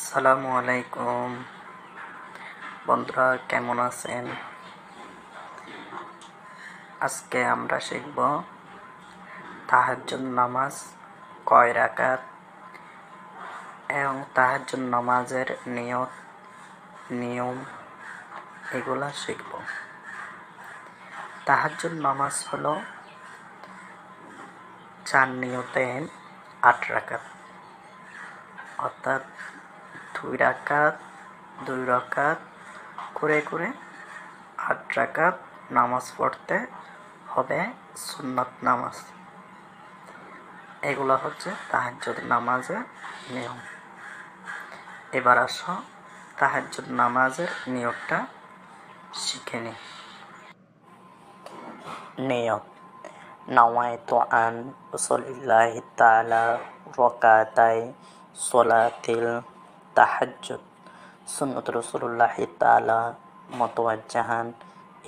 আসসালামু আলাইকুম। বন্ধুরা, কেমন আছেন? আজকে আমরা শিখব তাহাজ্জুদ নামাজ কয় রাকাত এবং তাহাজ্জুদ নামাজের নিয়ত, নিয়ম এগুলা শিখব। তাহাজ্জুদ নামাজ হলো চার নিয়তে আট রাকাত। অর্থাৎ দুই রাকাত, দুই রকাত করে করে আট রাকাত নামাজ পড়তে হবে, সুন্নত নামাজ। এগুলো হচ্ছে তাহাজ্জুদ নামাজের নিয়ম। এবার আসো তাহাজ্জুদ নামাজের নিয়মটা শিখে নি। নিয়ম তো আন রসুলিল্লাহ তাআলা রকাতাই সলাতিল তাহাজ্জুদ। সুন্নত রসুল্লাহ তালা মতোয়াজাহান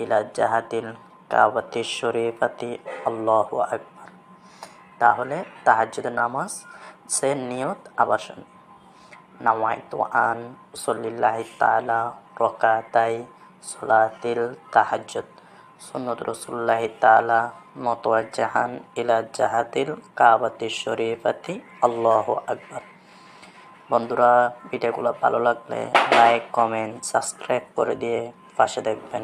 ইলা জাহাতিল কাবাতি শরীফাতি। আল্লাহ আকবর। তাহলে তাহাজ্জুদ নামাজ সে নিয়ত আবাসন নামায়তু আন সল্লিল্লাহ তালা রকাতাই সলাতিল তাহাজ্জুদ। সুন্নত রসুল্লাহ তালা মতোয়াজাহান ইলা জাহাতিল কাবাতি শরীফাতি। আল্লাহ আকবর। বন্ধুরা ভিডিওগুলো ভালো লাগলে লাইক কমেন্ট সাবস্ক্রাইব করে দিয়ে পাশে দেখবেন।